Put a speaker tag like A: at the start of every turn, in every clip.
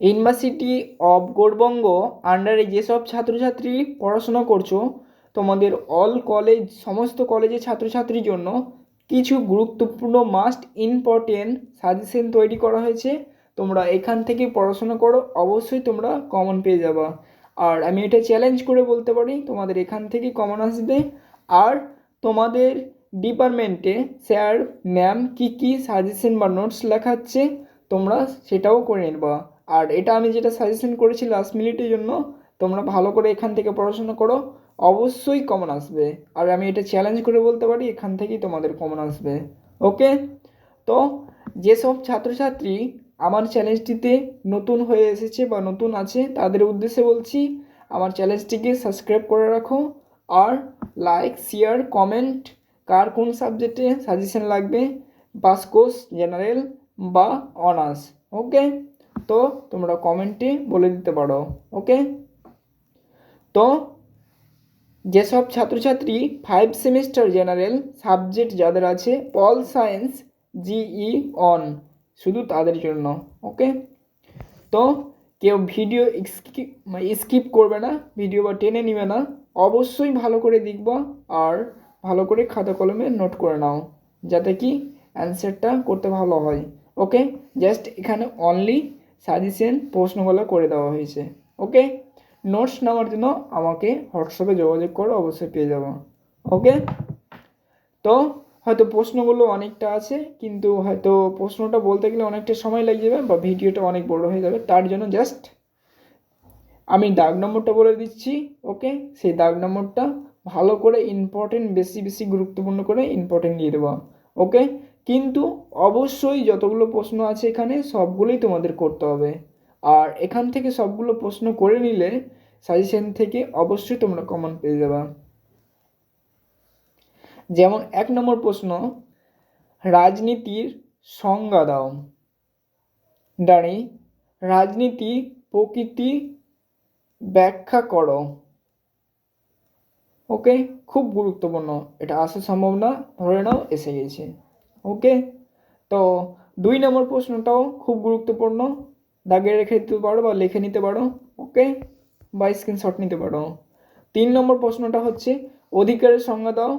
A: University of Gour Banga আন্ডারে যেসব ছাত্রছাত্রী পড়াশোনা করছ, তোমাদের অল কলেজ সমস্ত কলেজের ছাত্রছাত্রীর জন্য কিছু গুরুত্বপূর্ণ মাস্ট ইম্পর্টেন্ট সাজেশন তৈরি করা হয়েছে। তোমরা এখান থেকে পড়াশোনা করো, অবশ্যই তোমরা কমন পেয়ে যাবা। আর আমি এটা চ্যালেঞ্জ করে বলতে পারি, তোমাদের এখান থেকে কমন আসবে। আর তোমাদের ডিপার্টমেন্টে স্যার ম্যাম কী কী সাজেশন বা নোটস লেখাচ্ছে, তোমরা সেটাও করে নেবা। আর এটা আমি যেটা সাজেশন করেছি লাস্ট মিনিটের জন্য, তোমরা ভালো করে এখান থেকে পড়াশোনা করো, অবশ্যই কমন আসবে। আর আমি এটা চ্যালেঞ্জ করে বলতে পারি, এখান থেকেই তোমাদের কমন আসবে। ওকে তো যেসব ছাত্রছাত্রী আমার চ্যালেঞ্জটিতে নতুন হয়ে এসেছে বা নতুন আছে, তাদের উদ্দেশ্যে বলছি, আমার চ্যালেঞ্জটিকে সাবস্ক্রাইব করে রাখো। আর লাইক শেয়ার কমেন্ট কার কোন সাবজেক্টে সাজেশন লাগবে পাস কোর্স জেনারেল বা অনার্স ওকে তো তোমরা কমেন্টে বলে দিতে পারো, ওকে? তো যেসব ছাত্রছাত্রী ফাইভ সেমিস্টার জেনারেল সাবজেক্ট যাদের আছে অল সায়েন্স জিই অন শুধু তাদের জন্য, ওকে? তো কেউ ভিডিও স্কিপ স্কিপ করবে না ভিডিও বা টেনে নেবে না, অবশ্যই ভালো করে দেখবা আর ভালো করে খাতা কলমে নোট করে নাও, যাতে কি অ্যান্সারটা করতে ভালো হয়, ওকে? জাস্ট এখানে অনলি সাজেশন প্রশ্নগুলো করে দেওয়া হয়েছে। ওকে? নোটস নেওয়ার জন্য আমাকে হোয়াটসঅ্যাপে যোগাযোগ করো, অবশ্যই পেয়ে যাব। ওকে? তো হয়তো প্রশ্নগুলো অনেকটা আছে, কিন্তু হয়তো প্রশ্নটা বলতে গেলে অনেকটা সময় লেগে যাবে বা ভিডিওটা অনেক বড় হয়ে যাবে। তার জন্য জাস্ট আমি দাগ নম্বরটা বলে দিচ্ছি, ওকে? সেই দাগ নম্বরটা ভালো করে ইম্পর্টেন্ট বেশি বেশি গুরুত্বপূর্ণ করে ইম্পর্টেন্ট দিয়ে দেবো। ওকে? কিন্তু অবশ্যই যতগুলো প্রশ্ন আছে এখানে সবগুলোই তোমাদের করতে হবে। আর এখান থেকে সবগুলো প্রশ্ন করে নিলে সাজেশন থেকে অবশ্যই তোমরা কমন পেয়ে যাবা। যেমন এক নম্বর প্রশ্ন, রাজনীতির সংজ্ঞা দাও। দাঁড়ি রাজনীতি প্রকৃতি ব্যাখ্যা করো। ওকে খুব গুরুত্বপূর্ণ। এটা আসার সম্ভাবনা ধরে নাও, এসে গেছে। ওকে তো দুই নম্বর প্রশ্নটাও খুব গুরুত্বপূর্ণ। দাগে রেখে দিতে পারো বা লিখে নিতে পারো ওকে বা স্ক্রিনশট নিতে পারো। তিন নম্বর প্রশ্নটা হচ্ছে, অধিকারের সংজ্ঞা দাও।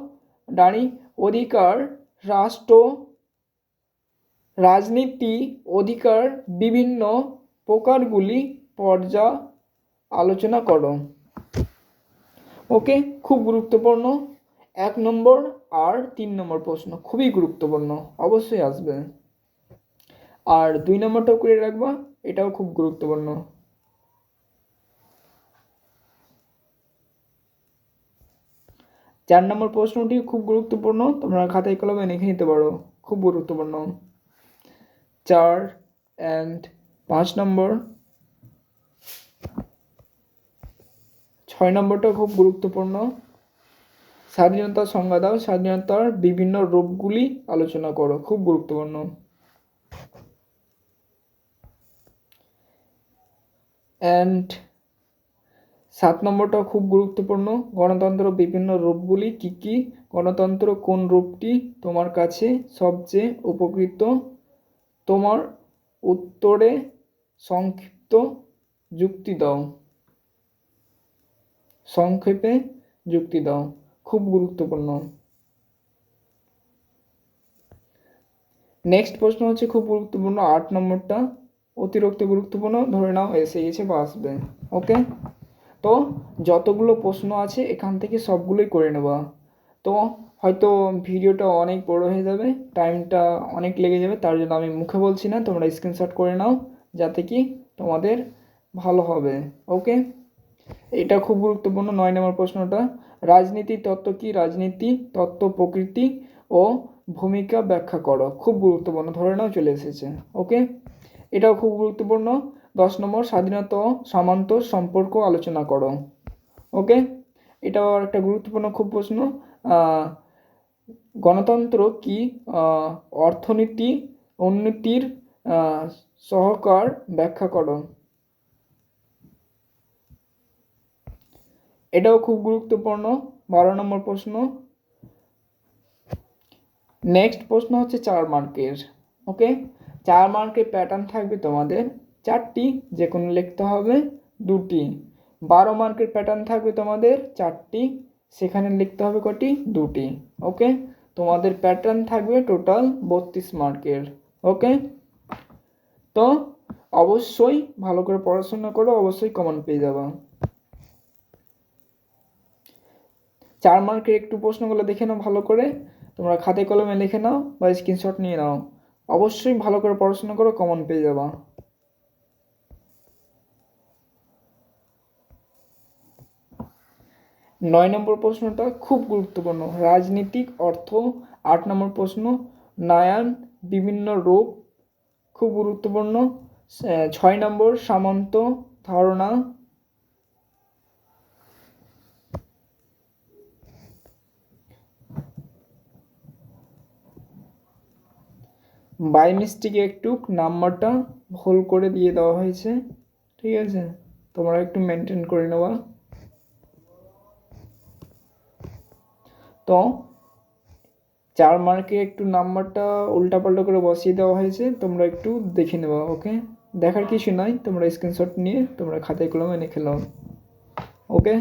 A: ডানি, অধিকার, রাষ্ট্র, রাজনীতি, অধিকার, বিভিন্ন প্রকারগুলি পর্যা আলোচনা করো। ওকে খুব গুরুত্বপূর্ণ। এক নম্বর আর তিন নম্বর প্রশ্ন খুবই গুরুত্বপূর্ণ, অবশ্যই আসবে। আর দুই নম্বরটাও করে রাখবা, এটাও খুব গুরুত্বপূর্ণ। চার নম্বর প্রশ্নটি খুব গুরুত্বপূর্ণ, তোমরা খাতায় কলমে লিখে নিতে পারো, খুব গুরুত্বপূর্ণ। চার অ্যান্ড পাঁচ নম্বর। ছয় নম্বরটাও খুব গুরুত্বপূর্ণ। স্বাধীনতার সংজ্ঞা দাও স্বাধীনতার বিভিন্ন রূপগুলি আলোচনা করো। খুব গুরুত্বপূর্ণ। অ্যান্ড সাত নম্বরটাও খুব গুরুত্বপূর্ণ। গণতন্ত্র বিভিন্ন রূপগুলি কী কী? গণতন্ত্র কোন রূপটি তোমার কাছে সবচেয়ে উপকৃত? তোমার উত্তরে সংক্ষিপ্ত যুক্তি দাও। সংক্ষেপে যুক্তি দাও। খুব গুরুত্বপূর্ণ। নেক্সট প্রশ্ন হচ্ছে খুব গুরুত্বপূর্ণ, আট নম্বরটা। অতিরিক্ত গুরুত্বপূর্ণ, ধরে নাও এসে গেছে বা আসবে। ওকে তো যতগুলো প্রশ্ন আছে, এখান থেকে সবগুলোই করে নেবা। তো হয়তো ভিডিওটা অনেক বড় হয়ে যাবে, টাইমটা অনেক লেগে যাবে, তার জন্য আমি মুখে বলছি না, তোমরা স্ক্রিনশট করে নাও, যাতে কি তোমাদের ভালো হবে। ওকে এটা খুব গুরুত্বপূর্ণ, নয় নম্বর প্রশ্নটা। রাজনীতি তত্ত্ব কি? রাজনীতি তত্ত্ব প্রকৃতি ও ভূমিকা ব্যাখ্যা করো। খুব গুরুত্বপূর্ণ, ধরে নাও চলে এসেছে। ওকে? এটাও খুব গুরুত্বপূর্ণ। দশ নম্বর, স্বাধীনতা ও সামন্ত সম্পর্ক আলোচনা করো। ওকে? এটাও একটা গুরুত্বপূর্ণ খুব প্রশ্ন। গণতন্ত্র কি অর্থনীতি, উন্নতির সহকার ব্যাখ্যা করো। এটাও খুব গুরুত্বপূর্ণ, বারো নম্বর প্রশ্ন। নেক্সট প্রশ্ন হচ্ছে চার মার্কের ওকে চার মার্কের প্যাটার্ন থাকবে তোমাদের, চারটি যে কোনো লিখতে হবে, দুটি। বারো মার্কের প্যাটার্ন থাকবে তোমাদের, চারটি, সেখানে লিখতে হবে কটি, দুটি ওকে তোমাদের প্যাটার্ন থাকবে টোটাল বত্রিশ মার্কের ওকে তো অবশ্যই ভালো করে পড়াশোনা করো, অবশ্যই কমন পেয়ে যাবা। চার মার্কের একটু প্রশ্নগুলো দেখে নাও ভালো করে। তোমরা খাতে কলমে লিখে নাও বা স্ক্রিনশট নিয়ে নাও। অবশ্যই ভালো করে পড়াশোনা করো কমন পেয়ে যাবা। নয় নম্বর প্রশ্নটা খুব গুরুত্বপূর্ণ। রাজনীতিক অর্থ। আট নম্বর প্রশ্ন, নায়ান বিভিন্ন রূপ। খুব গুরুত্বপূর্ণ। ছয় নম্বর সামন্ত ধারণা। বাই মিস্টেকে একটু নাম্বারটা ভুল করে দিয়ে দেওয়া হয়েছে, ঠিক আছে? তোমরা একটু মেনটেন করে নেওয়া তো, চার মার্কে একটু নাম্বারটা উল্টাপাল্টা করে বসিয়ে দেওয়া হয়েছে, তোমরা একটু দেখে নেওয়া ওকে? দেখার কিছু নাই, তোমরা স্ক্রিনশট নিয়ে তোমরা খাতায় কলমে লিখে নাও ওকে?